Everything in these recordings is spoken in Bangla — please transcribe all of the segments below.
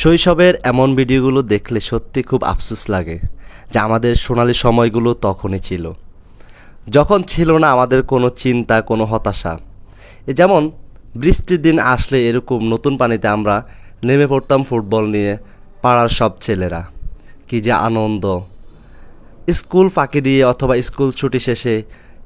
শৈশবের এমন ভিডিওগুলো দেখলে সত্যি খুব আফসোস লাগে যে আমাদের সোনালি সময়গুলো তখনই ছিল। যখন ছিল না আমাদের কোনো চিন্তা, কোনো হতাশা। এ যেমন, বৃষ্টির দিন আসলে এরকম নতুন পানিতে আমরা নেমে পড়তাম ফুটবল নিয়ে পাড়ার সব ছেলেরা। কি যে আনন্দ। স্কুল ফাঁকি দিয়ে অথবা স্কুল ছুটি শেষে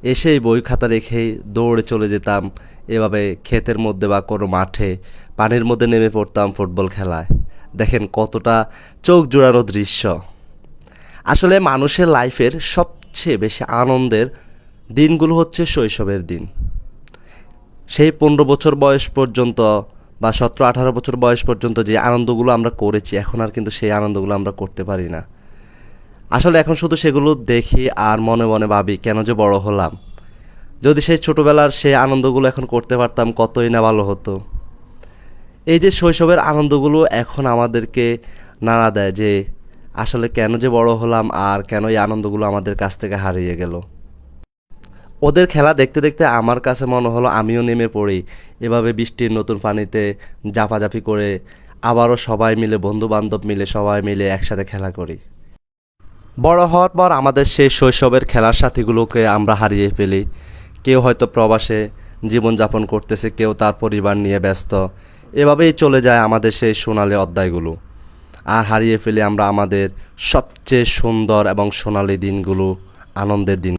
এসেই বই খাতা রেখেই দৌড়ে চলে যেতাম, এভাবে ক্ষেতের মধ্যে বা কোনো মাঠে পানির মধ্যে নেমে পড়তাম ফুটবল খেলায়। দেখেন কতটা চোখ জোড়ানো দৃশ্য। আসলে মানুষের লাইফের সবচেয়ে বেশি আনন্দের দিনগুলো হচ্ছে শৈশবের দিন। সেই পনেরো বছর বয়স পর্যন্ত বা সতেরো, আঠারো বছর বয়স পর্যন্ত যে আনন্দগুলো আমরা করেছি, এখন আর কিন্তু সেই আনন্দগুলো আমরা করতে পারি না। আসলে এখন শুধু সেগুলো দেখি আর মনে মনে ভাবি, কেন যে বড় হলাম। যদি সেই ছোটোবেলার সেই আনন্দগুলো এখন করতে পারতাম, কতই না ভালো হতো। এই যে শৈশবের আনন্দগুলো এখন আমাদেরকে নাড়া দেয় যে আসলে কেন যে বড় হলাম আর কেন এই আনন্দগুলো আমাদের কাছ থেকে হারিয়ে গেল। ওদের খেলা দেখতে দেখতে আমার কাছে মনে হলো আমিও নেমে পড়ি। এভাবে বৃষ্টির নতুন পানিতে জাফাজাফি করে আবারও সবাই মিলে বন্ধু বান্ধব মিলে, সবাই মিলে একসাথে খেলা করি। বড় হওয়ার পর আমাদের সেই শৈশবের খেলার সাথীগুলোকে আমরা হারিয়ে ফেলি। কেউ হয়তো প্রবাসে জীবনযাপন করতেছে, কেউ তার পরিবার নিয়ে ব্যস্ত। এভাবেই চলে যায় আমাদের সেই সোনালি অধ্যায়গুলো। আর হারিয়ে ফেলে আমরা আমাদের সবচেয়ে সুন্দর এবং সোনালি দিনগুলো, আনন্দের দিন।